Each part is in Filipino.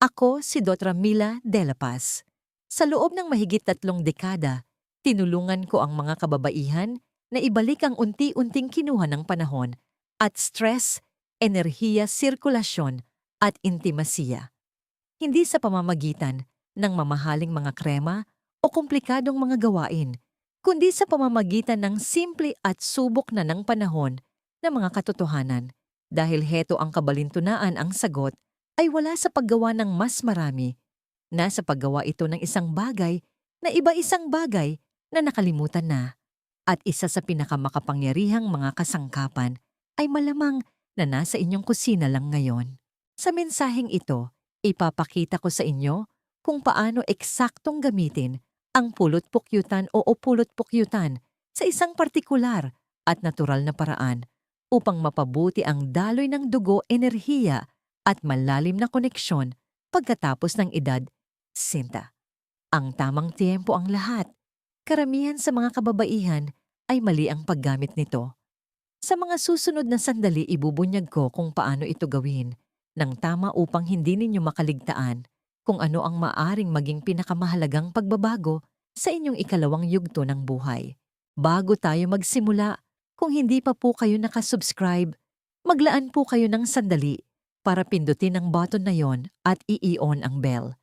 Ako si Dr. Mila De La Paz. Sa loob ng mahigit tatlong dekada, tinulungan ko ang mga kababaihan na ibalik ang unti-unting kinuha ng panahon at stress, enerhiya, sirkulasyon at intimasiya. Hindi sa pamamagitan ng mamahaling mga krema o komplikadong mga gawain, kundi sa pamamagitan ng simple at subok na ng panahon na mga katotohanan. Dahil heto ang kabalintunaan ang sagot ay wala sa paggawa ng mas marami. Nasa paggawa ito ng isang bagay na iba-isang bagay na nakalimutan na. At isa sa pinakamakapangyarihang mga kasangkapan ay malamang na nasa inyong kusina lang ngayon. Sa mensaheng ito, ipapakita ko sa inyo kung paano eksaktong gamitin ang pulot-pukyutan o pulot-pukyutan sa isang partikular at natural na paraan upang mapabuti ang daloy ng dugo, enerhiya at malalim na koneksyon pagkatapos ng edad, sinta. Ang tamang tiempo ang lahat. Karamihan sa mga kababaihan ay mali ang paggamit nito. Sa mga susunod na sandali ibubunyag ko kung paano ito gawin ng tama upang hindi ninyo makaligtaan kung ano ang maaring maging pinakamahalagang pagbabago sa inyong ikalawang yugto ng buhay. Bago tayo magsimula, kung hindi pa po kayo nakasubscribe, maglaan po kayo ng sandali para pindutin ang button na yon at i-on ang bell.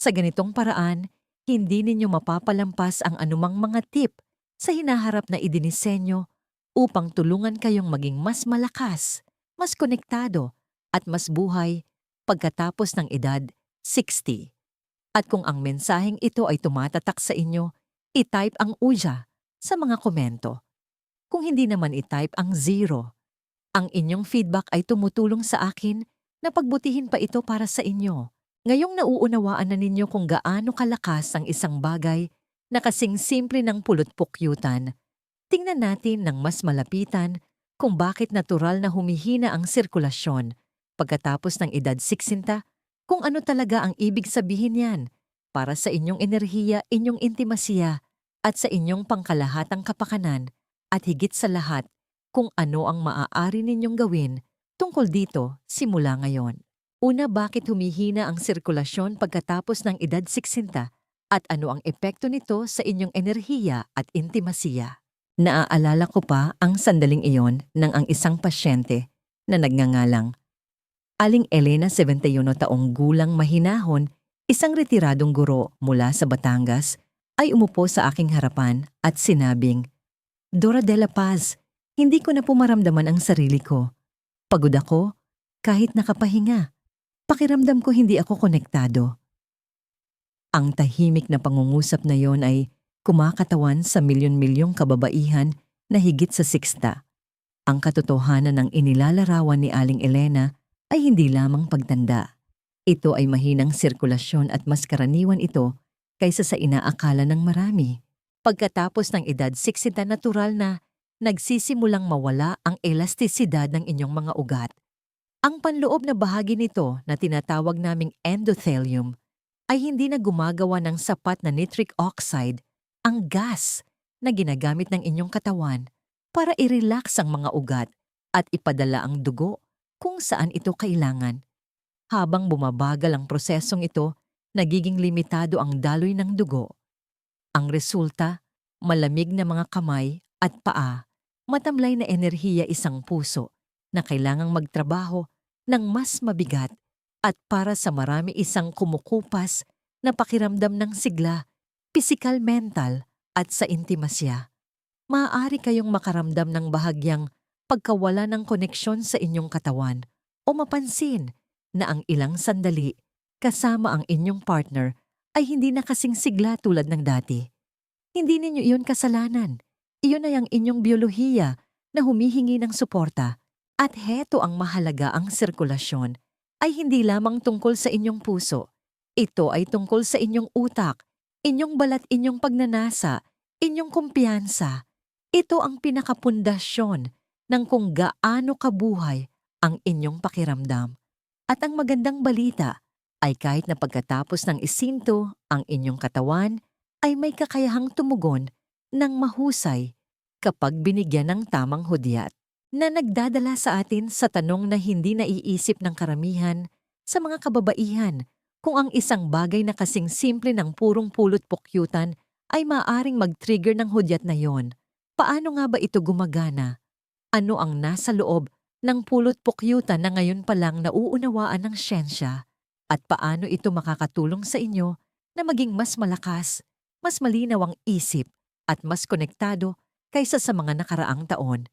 Sa ganitong paraan, hindi ninyo mapapalampas ang anumang mga tip sa hinaharap na idinisenyo upang tulungan kayong maging mas malakas, mas konektado, at mas buhay pagkatapos ng edad 60. At kung ang mensaheng ito ay tumatatak sa inyo, i-type ang uja sa mga komento. Kung hindi naman i-type ang zero, ang inyong feedback ay tumutulong sa akin na pagbutihin pa ito para sa inyo. Ngayong nauunawaan na ninyo kung gaano kalakas ang isang bagay na kasing simple ng pulot-pukyutan, tingnan natin ng mas malapitan kung bakit natural na humihina ang sirkulasyon. Pagkatapos ng edad 60 kung ano talaga ang ibig sabihin yan para sa inyong enerhiya, inyong intimasiya at sa inyong pangkalahatang kapakanan. At higit sa lahat kung ano ang maaari ninyong gawin tungkol dito simula ngayon. Una, bakit humihina ang sirkulasyon pagkatapos ng edad 60 at ano ang epekto nito sa inyong enerhiya at intimasiya? Naaalala ko pa ang sandaling iyon ng ang isang pasyente na nagngangalang Aling Elena 71 taong gulang mahinahon, isang retiradong guro mula sa Batangas, ay umupo sa aking harapan at sinabing, Dora de la Paz, hindi ko na pumaramdaman ang sarili ko. Pagod ako, kahit nakapahinga. Pakiramdam ko hindi ako konektado. Ang tahimik na pangungusap na yon ay kumakatawan sa milyon-milyong kababaihan na higit sa siksta. Ang katotohanan ng inilalarawan ni Aling Elena ay hindi lamang pagtanda. Ito ay mahinang sirkulasyon at mas karaniwan ito kaysa sa inaakala ng marami. Pagkatapos ng edad 60 natural na, nagsisimulang mawala ang elastisidad ng inyong mga ugat. Ang panloob na bahagi nito na tinatawag naming endothelium ay hindi na gumagawa ng sapat na nitric oxide, ang gas na ginagamit ng inyong katawan para i-relax ang mga ugat at ipadala ang dugo kung saan ito kailangan. Habang bumabagal ang prosesong ito, nagiging limitado ang daloy ng dugo. Ang resulta, malamig na mga kamay at paa, matamlay na enerhiya isang puso na kailangang magtrabaho ng mas mabigat at para sa marami isang kumukupas na pakiramdam ng sigla, pisikal mental at sa intimasya. Maaari kayong makaramdam ng bahagyang pagkawala ng koneksyon sa inyong katawan o mapansin na ang ilang sandali kasama ang inyong partner ay hindi na kasing sigla tulad ng dati. Hindi ninyo iyon kasalanan. Iyon ay ang inyong biolohiya na humihingi ng suporta. At heto ang mahalaga ang sirkulasyon ay hindi lamang tungkol sa inyong puso. Ito ay tungkol sa inyong utak, inyong balat, inyong pagnanasa, inyong kumpiyansa. Ito ang pinakapundasyon ng kung gaano kabuhay ang inyong pakiramdam. At ang magandang balita ay kahit na pagkatapos ng isinto ang inyong katawan ay may kakayahang tumugon ng mahusay kapag binigyan ng tamang hudyat na nagdadala sa atin sa tanong na hindi naiisip ng karamihan sa mga kababaihan Kung ang isang bagay na kasing simple ng purong pulot pukyutan ay maaring mag-trigger ng hudyat na yon, paano nga ba ito gumagana? Ano ang nasa loob ng pulot pukyutan na ngayon pa lang nauunawaan ng siyensya? At paano ito makakatulong sa inyo na maging mas malakas, mas malinaw ang isip, at mas konektado kaysa sa mga nakaraang taon?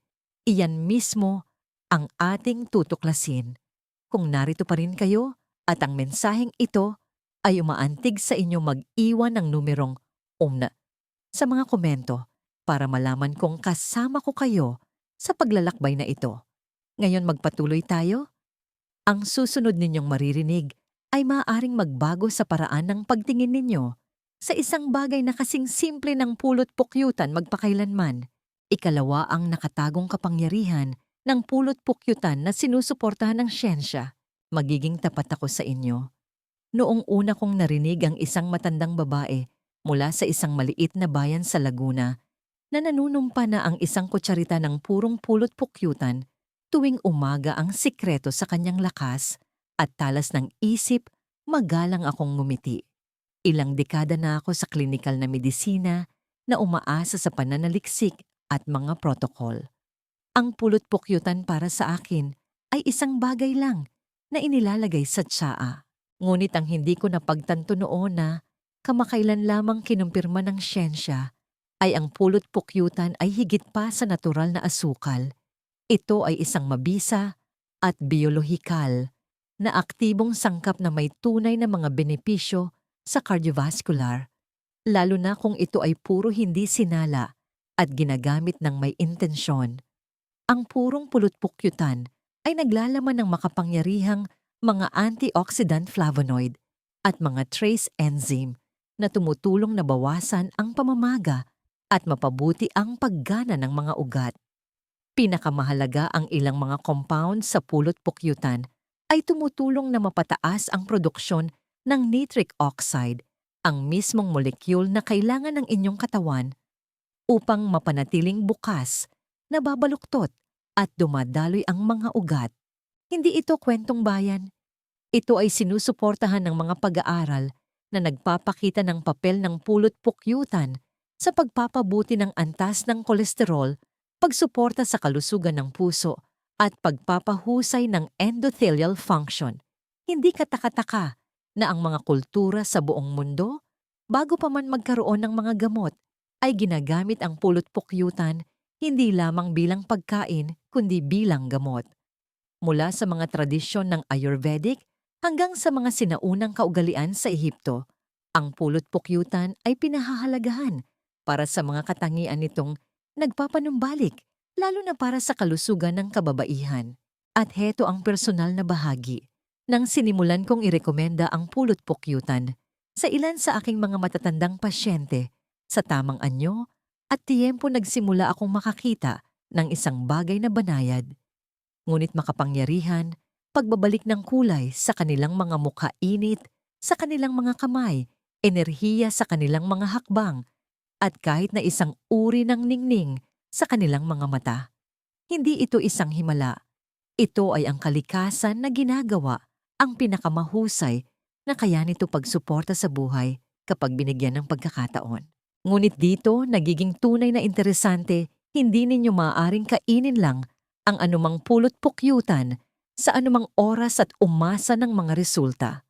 Iyan mismo ang ating tutuklasin. Kung narito pa rin kayo at ang mensaheng ito ay umaantig sa inyo mag-iwan ng numerong umna sa mga komento para malaman kung kasama ko kayo sa paglalakbay na ito. Ngayon magpatuloy tayo? Ang susunod ninyong maririnig ay maaaring magbago sa paraan ng pagtingin ninyo sa isang bagay na kasing simple ng pulot pukyutan magpakailanman. Ikalawa ang nakatagong kapangyarihan ng pulot pukyutan na sinusuportahan ng siyensya. Magiging tapat ako sa inyo. Noong una kong narinig ang isang matandang babae mula sa isang maliit na bayan sa Laguna na nanunumpa na ang isang kutsarita ng purong pulot pukyutan tuwing umaga ang sikreto sa kanyang lakas at talas ng isip, magalang akong ngumiti. Ilang dekada na ako sa klinikal na medisina na umaasa sa pananaliksik at mga protokol. Ang pulot pukyutan para sa akin ay isang bagay lang na inilalagay sa tsaa. Ngunit ang hindi ko napagtanto noon na kamakailan lamang kinumpirma ng siyensya ay ang pulot pukyutan ay higit pa sa natural na asukal. Ito ay isang mabisa at biolohikal na aktibong sangkap na may tunay na mga benepisyo sa cardiovascular, lalo na kung ito ay puro hindi sinala at ginagamit ng may intensyon. Ang purong pulot pukyutan ay naglalaman ng makapangyarihang mga antioxidant flavonoid at mga trace enzyme na tumutulong na bawasan ang pamamaga at mapabuti ang paggana ng mga ugat. Pinakamahalaga ang ilang mga compound sa pulot pukyutan ay tumutulong na mapataas ang produksyon ng nitric oxide, ang mismong molekule na kailangan ng inyong katawan upang mapanatiling bukas, nababaluktot at dumadaloy ang mga ugat. Hindi ito kwentong bayan. Ito ay sinusuportahan ng mga pag-aaral na nagpapakita ng papel ng pulot pukyutan sa pagpapabuti ng antas ng kolesterol, pagsuporta sa kalusugan ng puso, at pagpapahusay ng endothelial function. Hindi katakataka na ang mga kultura sa buong mundo, bago pa man magkaroon ng mga gamot, ay ginagamit ang pulot pukyutan hindi lamang bilang pagkain kundi bilang gamot. Mula sa mga tradisyon ng Ayurvedic hanggang sa mga sinaunang kaugalian sa Ehipto, ang pulot pukyutan ay pinahahalagahan para sa mga katangian nitong nagpapanumbalik, lalo na para sa kalusugan ng kababaihan. At heto ang personal na bahagi. Nang sinimulan kong irekomenda ang pulot pukyutan sa ilan sa aking mga matatandang pasyente, sa tamang anyo at tiyempo nagsimula akong makakita ng isang bagay na banayad. Ngunit makapangyarihan, pagbabalik ng kulay sa kanilang mga mukha init, sa kanilang mga kamay, enerhiya sa kanilang mga hakbang, at kahit na isang uri ng ningning sa kanilang mga mata. Hindi ito isang himala. Ito ay ang kalikasan na ginagawa, ang pinakamahusay na kaya nito pagsuporta sa buhay kapag binigyan ng pagkakataon. Ngunit dito, nagiging tunay na interesante, hindi ninyo maaaring kainin lang ang anumang pulot pukyutan sa anumang oras at umasa ng mga resulta.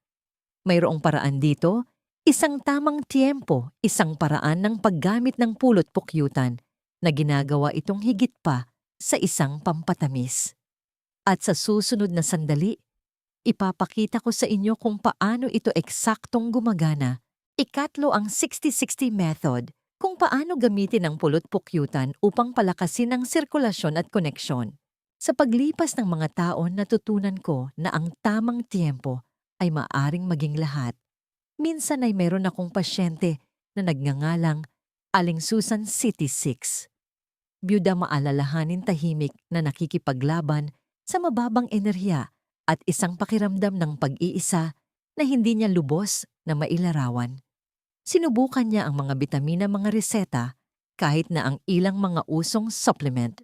Mayroong paraan dito Isang tamang tiempo, isang paraan ng paggamit ng pulot pukyutan na ginagawa itong higit pa sa isang pampatamis. At sa susunod na sandali, ipapakita ko sa inyo kung paano ito eksaktong gumagana. Ikatlo ang 60-60 method kung paano gamitin ang pulot pukyutan upang palakasin ang sirkulasyon at koneksyon. Sa paglipas ng mga taon natutunan ko na ang tamang tiempo ay maaring maging lahat Minsan ay meron akong pasyente na nagngangalang Aling Susan City 6. Byuda maalalahanin tahimik na nakikipaglaban sa mababang enerhiya at isang pakiramdam ng pag-iisa na hindi niya lubos na mailarawan. Sinubukan niya ang mga bitamina mga reseta kahit na ang ilang mga usong supplement.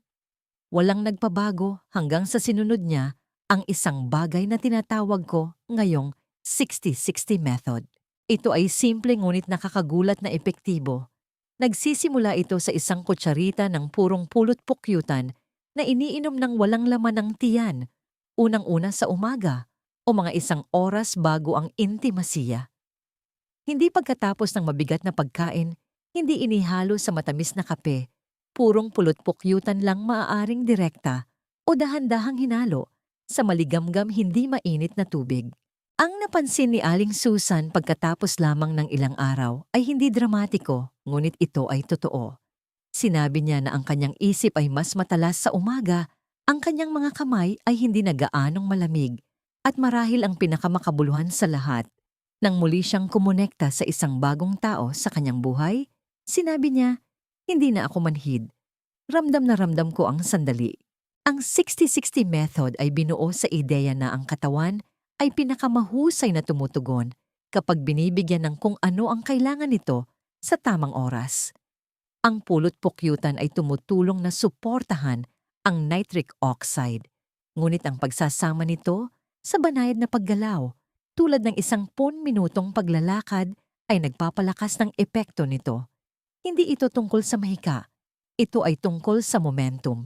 Walang nagpabago hanggang sa sinunod niya ang isang bagay na tinatawag ko ngayong 60-60 method. Ito ay simple ngunit nakakagulat na epektibo. Nagsisimula ito sa isang kutsarita ng purong pulot pukyutan na iniinom ng walang laman ng tiyan, unang-una sa umaga o mga isang oras bago ang intimasiya. Hindi pagkatapos ng mabigat na pagkain, hindi inihalo sa matamis na kape, purong pulot pukyutan lang maaaring direkta o dahan-dahang hinalo sa maligamgam hindi mainit na tubig. Ang napansin ni Aling Susan pagkatapos lamang ng ilang araw ay hindi dramatiko, ngunit ito ay totoo. Sinabi niya na ang kanyang isip ay mas matalas sa umaga, ang kanyang mga kamay ay hindi nagaanong malamig, at marahil ang pinakamakabuluhan sa lahat. Nang muli siyang kumonekta sa isang bagong tao sa kanyang buhay, sinabi niya, hindi na ako manhid. Ramdam na ramdam ko ang sandali. Ang 60-60 method ay binuo sa ideya na ang katawan ay pinakamahusay na tumutugon kapag binibigyan ng kung ano ang kailangan nito sa tamang oras. Ang pulot pukyutan ay tumutulong na suportahan ang nitric oxide, ngunit ang pagsasama nito sa banayad na paggalaw tulad ng isang pun minutong paglalakad ay nagpapalakas ng epekto nito. Hindi ito tungkol sa mahika, ito ay tungkol sa momentum.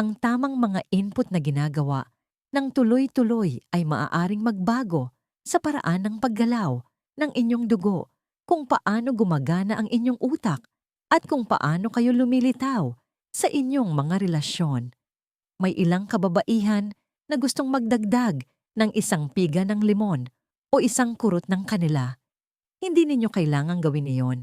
Ang tamang mga input na ginagawa ng tuloy-tuloy ay maaaring magbago sa paraan ng paggalaw ng inyong dugo, kung paano gumagana ang inyong utak, at kung paano kayo lumilitaw sa inyong mga relasyon. May ilang kababaihan na gustong magdagdag ng isang piga ng limon o isang kurot ng kanila. Hindi ninyo kailangang gawin iyon.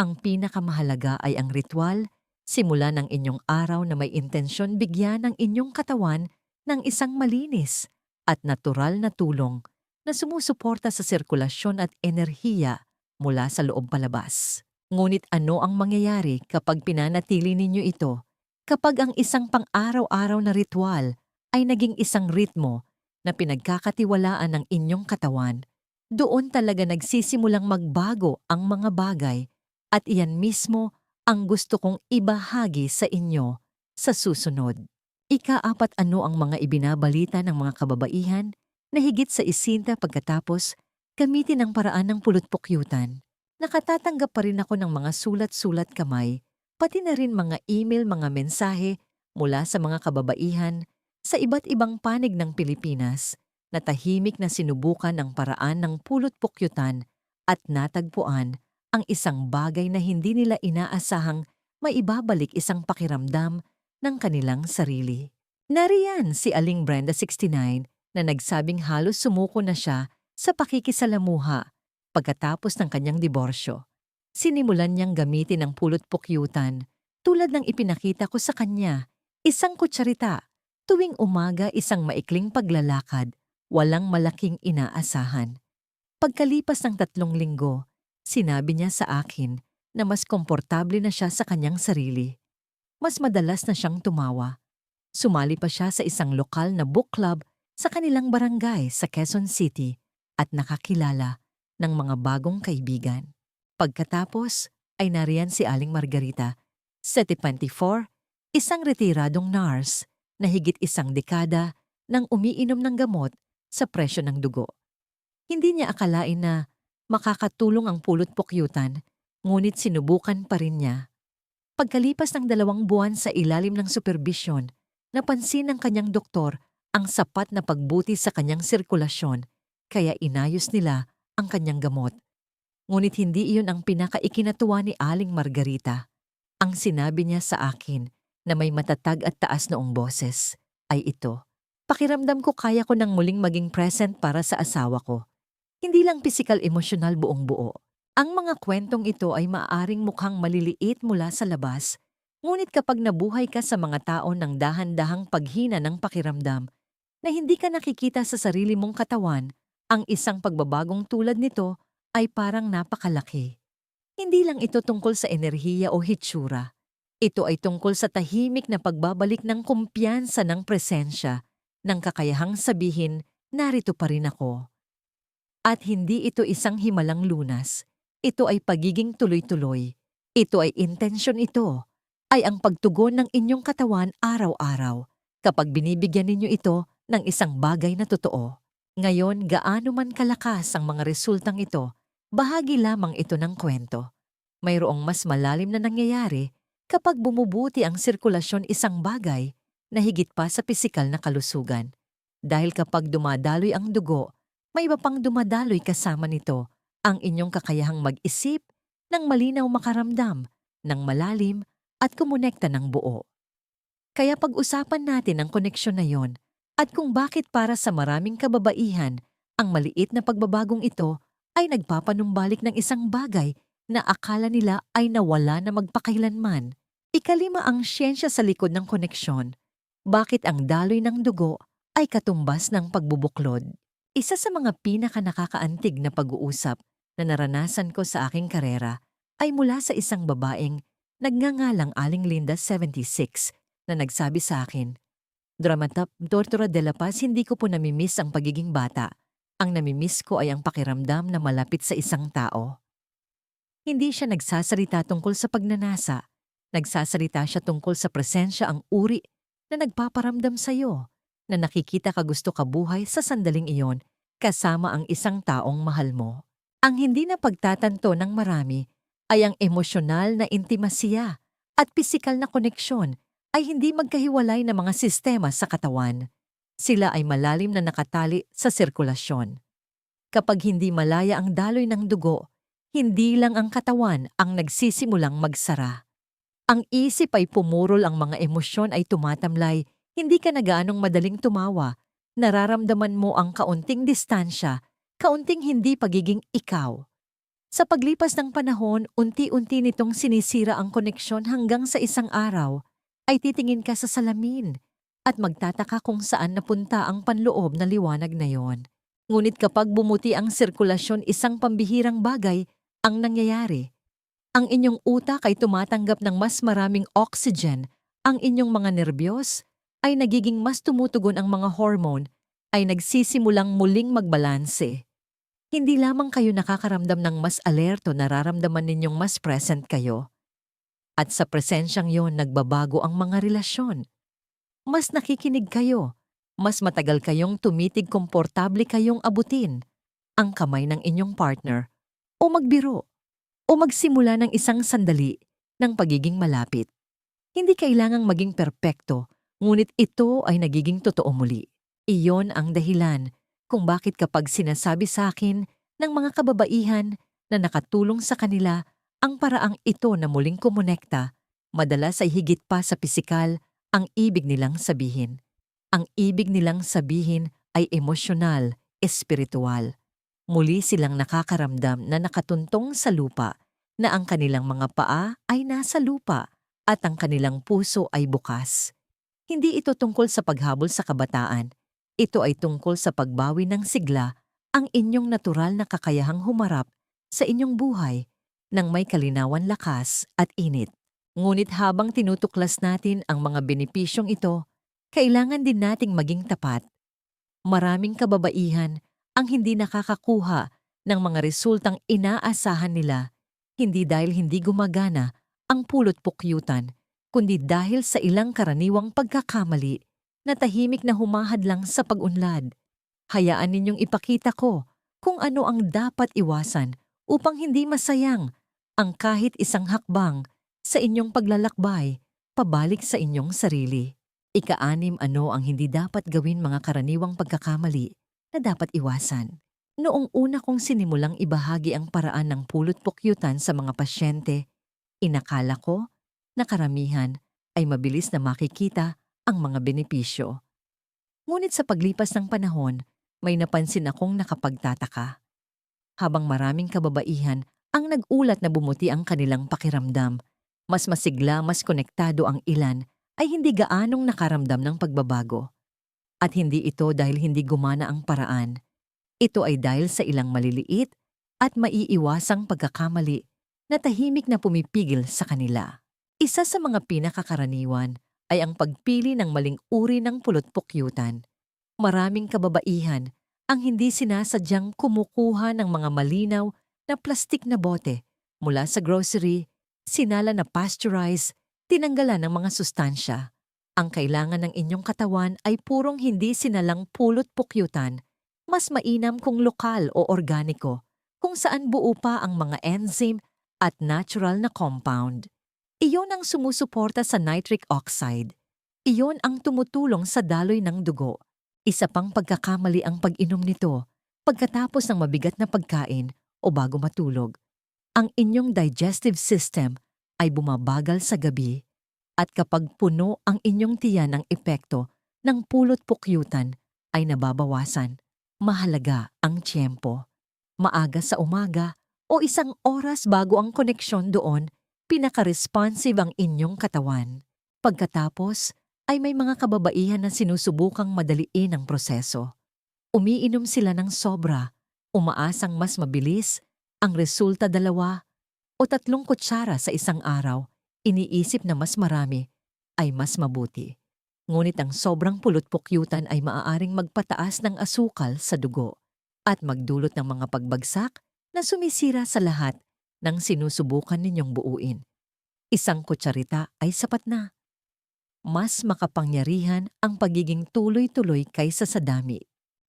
Ang pinakamahalaga ay ang ritual simula ng inyong araw na may intensyon bigyan ng inyong katawan ng isang malinis at natural na tulong na sumusuporta sa sirkulasyon at enerhiya mula sa loob palabas. Ngunit ano ang mangyayari kapag pinanatili ninyo ito? Kapag ang isang pang-araw-araw na ritual ay naging isang ritmo na pinagkakatiwalaan ng inyong katawan, doon talaga nagsisimulang magbago ang mga bagay at iyan mismo ang gusto kong ibahagi sa inyo sa susunod. Ikaapat ano ang mga ibinabalita ng mga kababaihan na higit sa isinta pagkatapos gamitin ang paraan ng pulot-pukyutan. Nakatatanggap pa rin ako ng mga sulat-sulat kamay, pati na rin mga email, mga mensahe mula sa mga kababaihan sa iba't ibang panig ng Pilipinas na tahimik na sinubukan ang paraan ng pulot-pukyutan at natagpuan ang isang bagay na hindi nila inaasahang maibabalik isang pakiramdam ng kanilang sarili. Nariyan si Aling Brenda 69 na nagsabing halos sumuko na siya sa pakikisalamuha pagkatapos ng kanyang diborsyo. Sinimulan niyang gamitin ang pulot-pukyutan tulad ng ipinakita ko sa kanya, isang kutsarita, tuwing umaga isang maikling paglalakad, walang malaking inaasahan. Pagkalipas ng tatlong linggo, sinabi niya sa akin na mas komportable na siya sa kanyang sarili mas madalas na siyang tumawa. Sumali pa siya sa isang lokal na book club sa kanilang barangay sa Quezon City at nakakilala ng mga bagong kaibigan. Pagkatapos ay nariyan si Aling Margarita, 74, isang retiradong nurse na higit isang dekada nang umiinom ng gamot sa presyo ng dugo. Hindi niya akalain na makakatulong ang pulot pukyutan, ngunit sinubukan pa rin niya Pagkalipas ng dalawang buwan sa ilalim ng supervision, napansin ng kanyang doktor ang sapat na pagbuti sa kanyang sirkulasyon kaya inayos nila ang kanyang gamot. Ngunit hindi iyon ang pinakaikinatuwa ni Aling Margarita. Ang sinabi niya sa akin na may matatag at taas noong boses ay ito. Pakiramdam ko kaya ko nang muling maging present para sa asawa ko. Hindi lang physical emosyonal buong buo. Ang mga kwentong ito ay maaaring mukhang maliliit mula sa labas, ngunit kapag nabuhay ka sa mga tao ng dahan-dahang paghina ng pakiramdam na hindi ka nakikita sa sarili mong katawan, ang isang pagbabagong tulad nito ay parang napakalaki. Hindi lang ito tungkol sa enerhiya o hitsura. Ito ay tungkol sa tahimik na pagbabalik ng kumpiyansa ng presensya, ng kakayahang sabihin, narito pa rin ako. At hindi ito isang himalang lunas, ito ay pagiging tuloy-tuloy. Ito ay intensyon ito. Ay ang pagtugon ng inyong katawan araw-araw kapag binibigyan ninyo ito ng isang bagay na totoo. Ngayon, gaano man kalakas ang mga resultang ito, bahagi lamang ito ng kwento. Mayroong mas malalim na nangyayari kapag bumubuti ang sirkulasyon isang bagay na higit pa sa pisikal na kalusugan. Dahil kapag dumadaloy ang dugo, may iba pang dumadaloy kasama nito ang inyong kakayahang mag-isip ng malinaw makaramdam, ng malalim at kumonekta ng buo. Kaya pag-usapan natin ang koneksyon na yon at kung bakit para sa maraming kababaihan, ang maliit na pagbabagong ito ay nagpapanumbalik ng isang bagay na akala nila ay nawala na magpakailanman. Ikalima ang siyensya sa likod ng koneksyon. Bakit ang daloy ng dugo ay katumbas ng pagbubuklod? Isa sa mga pinaka nakakaantig na pag-uusap na naranasan ko sa aking karera ay mula sa isang babaeng nagngangalang Aling Linda 76 na nagsabi sa akin, Dramatap, Tortura de la Paz, hindi ko po namimiss ang pagiging bata. Ang namimiss ko ay ang pakiramdam na malapit sa isang tao. Hindi siya nagsasalita tungkol sa pagnanasa. Nagsasalita siya tungkol sa presensya ang uri na nagpaparamdam sa iyo, na nakikita ka gusto ka buhay sa sandaling iyon kasama ang isang taong mahal mo. Ang hindi na pagtatanto ng marami ay ang emosyonal na intimasiya at pisikal na koneksyon ay hindi magkahiwalay na mga sistema sa katawan. Sila ay malalim na nakatali sa sirkulasyon. Kapag hindi malaya ang daloy ng dugo, hindi lang ang katawan ang nagsisimulang magsara. Ang isip ay pumurol ang mga emosyon ay tumatamlay, hindi ka na gaanong madaling tumawa, nararamdaman mo ang kaunting distansya, kaunting hindi pagiging ikaw. Sa paglipas ng panahon, unti-unti nitong sinisira ang koneksyon hanggang sa isang araw, ay titingin ka sa salamin at magtataka kung saan napunta ang panloob na liwanag na yon. Ngunit kapag bumuti ang sirkulasyon isang pambihirang bagay ang nangyayari. Ang inyong utak ay tumatanggap ng mas maraming oxygen, ang inyong mga nerbiyos ay nagiging mas tumutugon ang mga hormone ay nagsisimulang muling magbalanse. Hindi lamang kayo nakakaramdam ng mas alerto nararamdaman ninyong mas present kayo. At sa presensyang yon nagbabago ang mga relasyon. Mas nakikinig kayo, mas matagal kayong tumitig komportable kayong abutin ang kamay ng inyong partner o magbiro o magsimula ng isang sandali ng pagiging malapit. Hindi kailangang maging perpekto, ngunit ito ay nagiging totoo muli. Iyon ang dahilan kung bakit kapag sinasabi sa akin ng mga kababaihan na nakatulong sa kanila ang paraang ito na muling kumonekta, madalas ay higit pa sa pisikal ang ibig nilang sabihin. Ang ibig nilang sabihin ay emosyonal, espiritual. Muli silang nakakaramdam na nakatuntong sa lupa, na ang kanilang mga paa ay nasa lupa at ang kanilang puso ay bukas. Hindi ito tungkol sa paghabol sa kabataan. Ito ay tungkol sa pagbawi ng sigla ang inyong natural na kakayahang humarap sa inyong buhay ng may kalinawan lakas at init. Ngunit habang tinutuklas natin ang mga benepisyong ito, kailangan din nating maging tapat. Maraming kababaihan ang hindi nakakakuha ng mga resultang inaasahan nila, hindi dahil hindi gumagana ang pulot pukyutan, kundi dahil sa ilang karaniwang pagkakamali na tahimik na humahad lang sa pag-unlad. Hayaan ninyong ipakita ko kung ano ang dapat iwasan upang hindi masayang ang kahit isang hakbang sa inyong paglalakbay pabalik sa inyong sarili. Ikaanim ano ang hindi dapat gawin mga karaniwang pagkakamali na dapat iwasan. Noong una kong sinimulang ibahagi ang paraan ng pulot pukyutan sa mga pasyente, inakala ko na karamihan ay mabilis na makikita ang mga benepisyo. Ngunit sa paglipas ng panahon, may napansin akong nakapagtataka. Habang maraming kababaihan ang nag-ulat na bumuti ang kanilang pakiramdam. Mas masigla, mas konektado ang ilan ay hindi gaanong nakaramdam ng pagbabago. At hindi ito dahil hindi gumana ang paraan. Ito ay dahil sa ilang maliliit at maiiwasang pagkakamali na tahimik na pumipigil sa kanila. Isa sa mga pinakakaraniwan ay ang pagpili ng maling uri ng pulot-pukyutan. Maraming kababaihan ang hindi sinasadyang kumukuha ng mga malinaw na plastik na bote mula sa grocery, sinala na pasteurized, tinanggalan ng mga sustansya. Ang kailangan ng inyong katawan ay purong hindi sinalang pulot pukyutan, Mas mainam kung lokal o organiko, kung saan buo pa ang mga enzyme at natural na compound. Iyon ang sumusuporta sa nitric oxide. Iyon ang tumutulong sa daloy ng dugo. Isa pang pagkakamali ang pag-inom nito pagkatapos ng mabigat na pagkain o bago matulog. Ang inyong digestive system ay bumabagal sa gabi at kapag puno ang inyong tiyan ng epekto ng pulot pukyutan ay nababawasan. Mahalaga ang tiyempo. Maaga sa umaga o isang oras bago ang koneksyon doon, pinaka-responsive ang inyong katawan. Pagkatapos, ay may mga kababaihan na sinusubukang madaliin ang proseso. Umiinom sila ng sobra, umaasang mas mabilis, ang resulta dalawa o tatlong kutsara sa isang araw, iniisip na mas marami ay mas mabuti. Ngunit ang sobrang pulot-pukyutan ay maaaring magpataas ng asukal sa dugo at magdulot ng mga pagbagsak na sumisira sa lahat ng sinusubukan ninyong buuin. Isang kutsarita ay sapat na mas makapangyarihan ang pagiging tuloy-tuloy kaysa sa dami.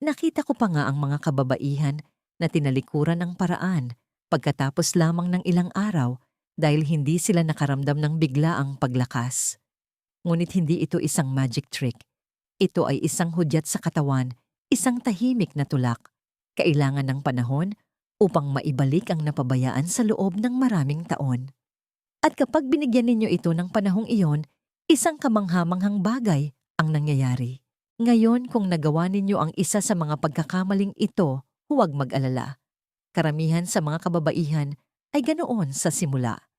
Nakita ko pa nga ang mga kababaihan na tinalikuran ng paraan pagkatapos lamang ng ilang araw dahil hindi sila nakaramdam ng biglaang paglakas. Ngunit hindi ito isang magic trick. Ito ay isang hudyat sa katawan, isang tahimik na tulak. Kailangan ng panahon upang maibalik ang napabayaan sa loob ng maraming taon. At kapag binigyan ninyo ito ng panahong iyon, Isang kamanghamanghang bagay ang nangyayari. Ngayon kung nagawa ninyo ang isa sa mga pagkakamaling ito, huwag mag-alala. Karamihan sa mga kababaihan ay ganoon sa simula.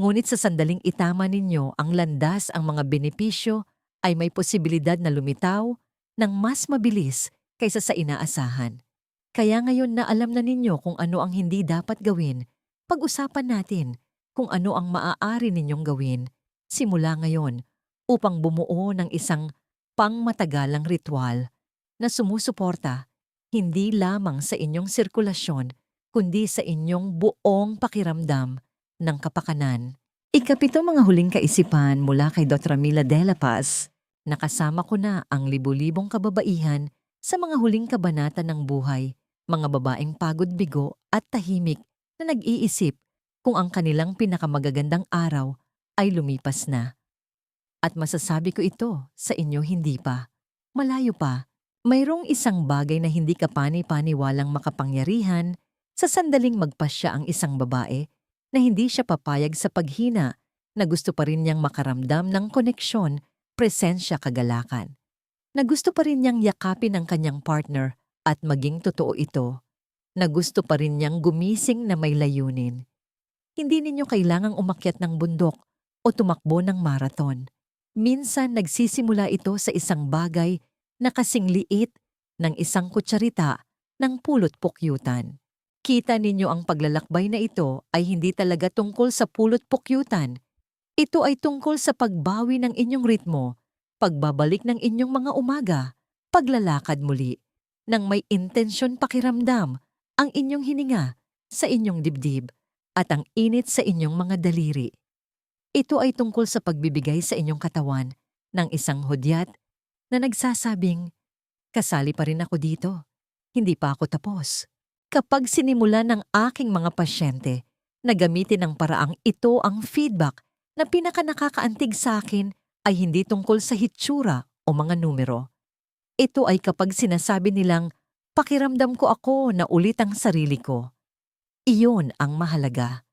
Ngunit sa sandaling itama ninyo ang landas ang mga benepisyo ay may posibilidad na lumitaw ng mas mabilis kaysa sa inaasahan. Kaya ngayon na alam na ninyo kung ano ang hindi dapat gawin, pag-usapan natin kung ano ang maaari ninyong gawin simula ngayon upang bumuo ng isang pangmatagalang ritual na sumusuporta hindi lamang sa inyong sirkulasyon kundi sa inyong buong pakiramdam ng kapakanan. Ikapito mga huling kaisipan mula kay Dr. Mila De La Paz, nakasama ko na ang libu-libong kababaihan sa mga huling kabanata ng buhay, mga babaeng pagod bigo at tahimik na nag-iisip kung ang kanilang pinakamagagandang araw ay lumipas na. At masasabi ko ito sa inyo hindi pa. Malayo pa, mayroong isang bagay na hindi ka pani-paniwalang makapangyarihan sa sandaling magpasya ang isang babae na hindi siya papayag sa paghina na gusto pa rin niyang makaramdam ng koneksyon, presensya kagalakan. Na gusto pa rin niyang yakapin ang kanyang partner at maging totoo ito. Na gusto pa rin niyang gumising na may layunin. Hindi ninyo kailangang umakyat ng bundok o tumakbo ng marathon. Minsan nagsisimula ito sa isang bagay na kasing liit ng isang kutsarita ng pulot pukyutan. Kita ninyo ang paglalakbay na ito ay hindi talaga tungkol sa pulot pukyutan. Ito ay tungkol sa pagbawi ng inyong ritmo, pagbabalik ng inyong mga umaga, paglalakad muli, nang may intensyon pakiramdam ang inyong hininga sa inyong dibdib at ang init sa inyong mga daliri. Ito ay tungkol sa pagbibigay sa inyong katawan ng isang hudyat na nagsasabing, kasali pa rin ako dito. Hindi pa ako tapos. Kapag sinimula ng aking mga pasyente na gamitin ng paraang ito ang feedback na pinaka nakakaantig sa akin ay hindi tungkol sa hitsura o mga numero. Ito ay kapag sinasabi nilang, pakiramdam ko ako na ulit ang sarili ko. Iyon ang mahalaga.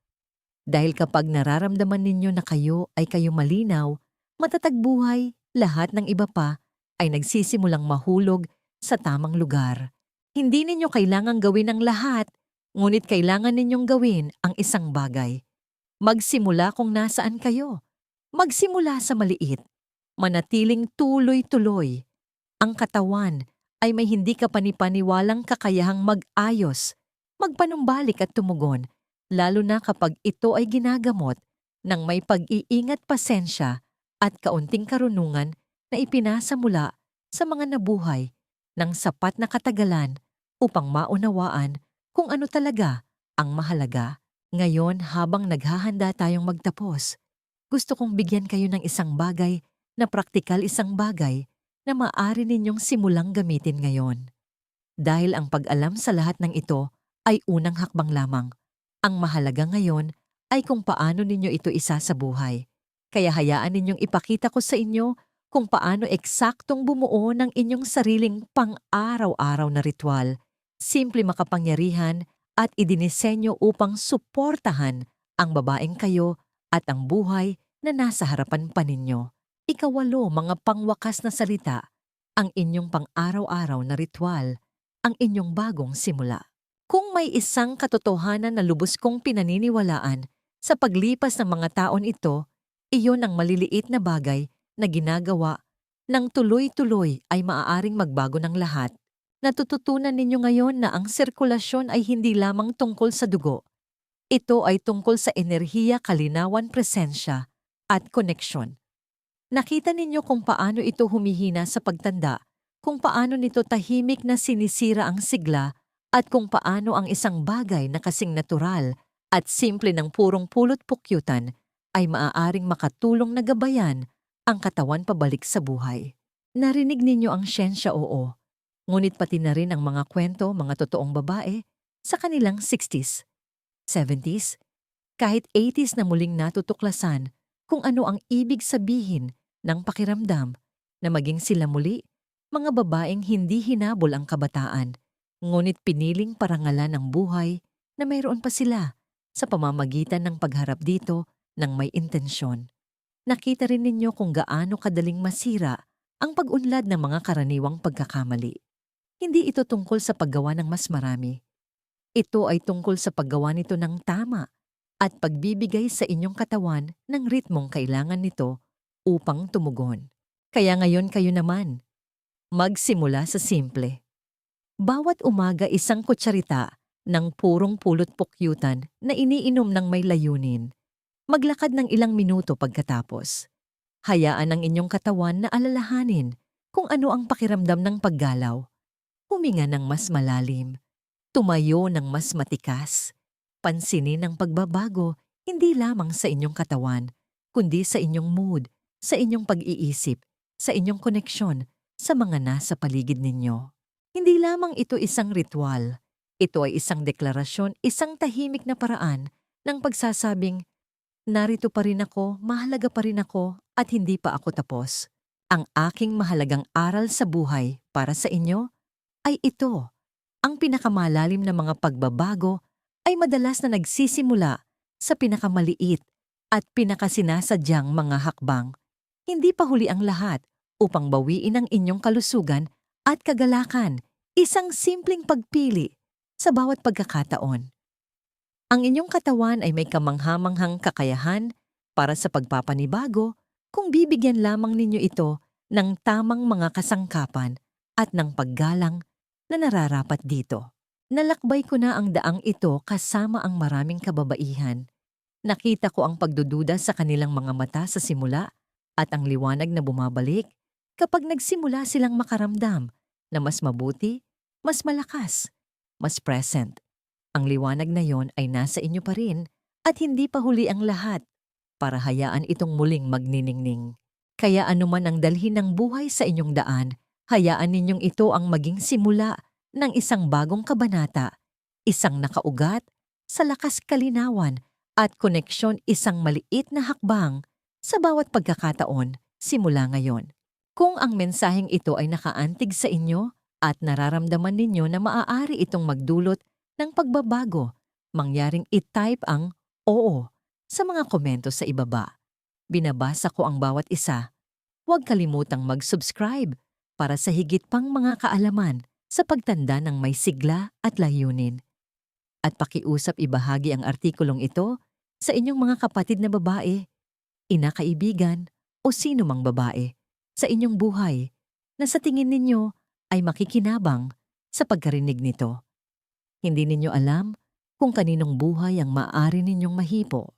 Dahil kapag nararamdaman ninyo na kayo ay kayo malinaw, matatag buhay, lahat ng iba pa ay nagsisimulang mahulog sa tamang lugar. Hindi ninyo kailangang gawin ang lahat, ngunit kailangan ninyong gawin ang isang bagay. Magsimula kung nasaan kayo. Magsimula sa maliit. Manatiling tuloy-tuloy. Ang katawan ay may hindi ka panipaniwalang kakayahang mag-ayos, magpanumbalik at tumugon lalo na kapag ito ay ginagamot ng may pag-iingat pasensya at kaunting karunungan na ipinasa mula sa mga nabuhay ng sapat na katagalan upang maunawaan kung ano talaga ang mahalaga. Ngayon habang naghahanda tayong magtapos, gusto kong bigyan kayo ng isang bagay na praktikal isang bagay na maaari ninyong simulang gamitin ngayon. Dahil ang pag-alam sa lahat ng ito ay unang hakbang lamang. Ang mahalaga ngayon ay kung paano ninyo ito isa sa buhay. Kaya hayaan ninyong ipakita ko sa inyo kung paano eksaktong bumuo ng inyong sariling pang-araw-araw na ritual. Simple makapangyarihan at idinisenyo upang suportahan ang babaeng kayo at ang buhay na nasa harapan pa ninyo. Ikawalo mga pangwakas na salita, ang inyong pang-araw-araw na ritual, ang inyong bagong simula. Kung may isang katotohanan na lubos kong pinaniniwalaan sa paglipas ng mga taon ito, iyon ang maliliit na bagay na ginagawa ng tuloy-tuloy ay maaaring magbago ng lahat. Natututunan ninyo ngayon na ang sirkulasyon ay hindi lamang tungkol sa dugo. Ito ay tungkol sa enerhiya, kalinawan, presensya at koneksyon. Nakita ninyo kung paano ito humihina sa pagtanda, kung paano nito tahimik na sinisira ang sigla at kung paano ang isang bagay na kasing natural at simple ng purong pulot pukyutan ay maaaring makatulong na gabayan ang katawan pabalik sa buhay. Narinig ninyo ang siyensya oo, ngunit pati na rin ang mga kwento mga totoong babae sa kanilang 60s, 70s, kahit 80s na muling natutuklasan kung ano ang ibig sabihin ng pakiramdam na maging sila muli, mga babaeng hindi hinabol ang kabataan, ngunit piniling parangalan ng buhay na mayroon pa sila sa pamamagitan ng pagharap dito ng may intensyon. Nakita rin ninyo kung gaano kadaling masira ang pag-unlad ng mga karaniwang pagkakamali. Hindi ito tungkol sa paggawa ng mas marami. Ito ay tungkol sa paggawa nito ng tama at pagbibigay sa inyong katawan ng ritmong kailangan nito upang tumugon. Kaya ngayon kayo naman, magsimula sa simple. Bawat umaga isang kutsarita ng purong pulot pukyutan na iniinom ng may layunin. Maglakad ng ilang minuto pagkatapos. Hayaan ang inyong katawan na alalahanin kung ano ang pakiramdam ng paggalaw. Huminga ng mas malalim. Tumayo ng mas matikas. Pansinin ang pagbabago hindi lamang sa inyong katawan, kundi sa inyong mood, sa inyong pag-iisip, sa inyong koneksyon sa mga nasa paligid ninyo. Hindi lamang ito isang ritual. Ito ay isang deklarasyon, isang tahimik na paraan ng pagsasabing, narito pa rin ako, mahalaga pa rin ako, at hindi pa ako tapos. Ang aking mahalagang aral sa buhay para sa inyo ay ito. Ang pinakamalalim na mga pagbabago ay madalas na nagsisimula sa pinakamaliit at pinakasinasadyang mga hakbang. Hindi pa huli ang lahat upang bawiin ang inyong kalusugan at kagalakan, isang simpleng pagpili sa bawat pagkakataon. Ang inyong katawan ay may kamanghamanghang kakayahan para sa pagpapanibago kung bibigyan lamang ninyo ito ng tamang mga kasangkapan at ng paggalang na nararapat dito. Nalakbay ko na ang daang ito kasama ang maraming kababaihan. Nakita ko ang pagdududa sa kanilang mga mata sa simula at ang liwanag na bumabalik kapag nagsimula silang makaramdam na mas mabuti, mas malakas, mas present. Ang liwanag na yon ay nasa inyo pa rin at hindi pa huli ang lahat para hayaan itong muling magniningning. Kaya anuman ang dalhin ng buhay sa inyong daan, hayaan ninyong ito ang maging simula ng isang bagong kabanata, isang nakaugat, sa lakas kalinawan at koneksyon isang maliit na hakbang sa bawat pagkakataon simula ngayon. Kung ang mensaheng ito ay nakaantig sa inyo, at nararamdaman ninyo na maaari itong magdulot ng pagbabago, mangyaring i-type ang oo sa mga komento sa ibaba. Binabasa ko ang bawat isa. Huwag kalimutang mag-subscribe para sa higit pang mga kaalaman sa pagtanda ng may sigla at layunin. At pakiusap ibahagi ang artikulong ito sa inyong mga kapatid na babae, inakaibigan o sino mang babae sa inyong buhay na sa tingin ninyo ay makikinabang sa pagkarinig nito. Hindi ninyo alam kung kaninong buhay ang maaari ninyong mahipo